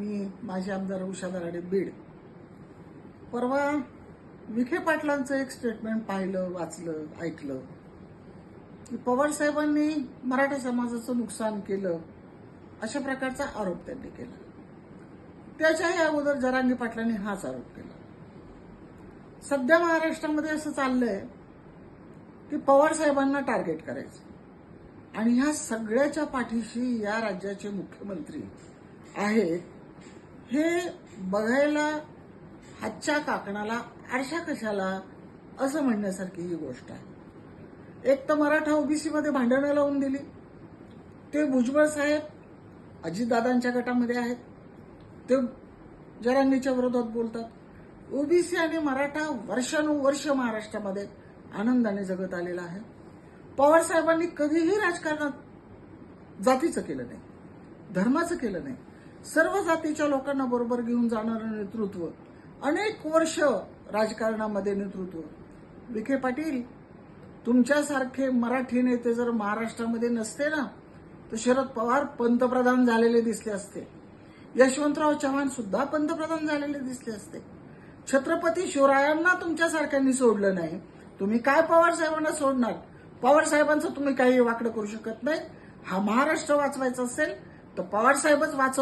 मी माझे आमदार उषा दराडे बीड. परवा विखे पाटलांचं एक स्टेटमेंट पाहिलं वाचलं ऐकलं. की पवार साहेबांनी मराठा समाजाचं नुकसान केलं अशा प्रकारचा आरोप त्यांनी केला. त्याच्याही अगोदर जरांगी पाटलांनी हाच आरोप केला. सध्या महाराष्ट्रामध्ये असं चाललंय की पवार साहेबांना टार्गेट करायचं. आणि ह्या सगळ्याच्या पाठीशी या राज्याचे मुख्यमंत्री आहेत. हे बघायला हातच्या काकणाला आरशा कशाला? असं म्हणण्यासारखी ही गोष्ट आहे. एक तर मराठा ओबीसीमध्ये भांडणं लावून दिली. ते भुजबळ साहेब अजितदादांच्या गटामध्ये आहेत. ते जरांगीच्या विरोधात बोलतात. ओबीसी आणि मराठा वर्षानुवर्ष महाराष्ट्रामध्ये आनंदाने जगत आलेला आहे. पवार साहेबांनी कधीही राजकारणात जातीचं केलं नाही धर्माचं केलं नाही. सर्व जातीच्या लोकांना बरोबर घेऊन जाणारं नेतृत्व अनेक वर्ष राजकारणामध्ये नेतृत्व. विखे पाटील तुमच्यासारखे मराठी नेते जर महाराष्ट्रामध्ये नसते ना तर शरद पवार पंतप्रधान झालेले दिसले असते. यशवंतराव चव्हाण सुद्धा पंतप्रधान झालेले दिसले असते. छत्रपती शिवरायांना तुमच्यासारख्यांनी सोडलं नाही. तुम्ही काय पवार साहेबांना सोडणार? पवार साहेबांचं तुम्ही काही वाकडं करू शकत नाही. हा महाराष्ट्र वाचवायचा असेल तर पवार साहेबच वाचव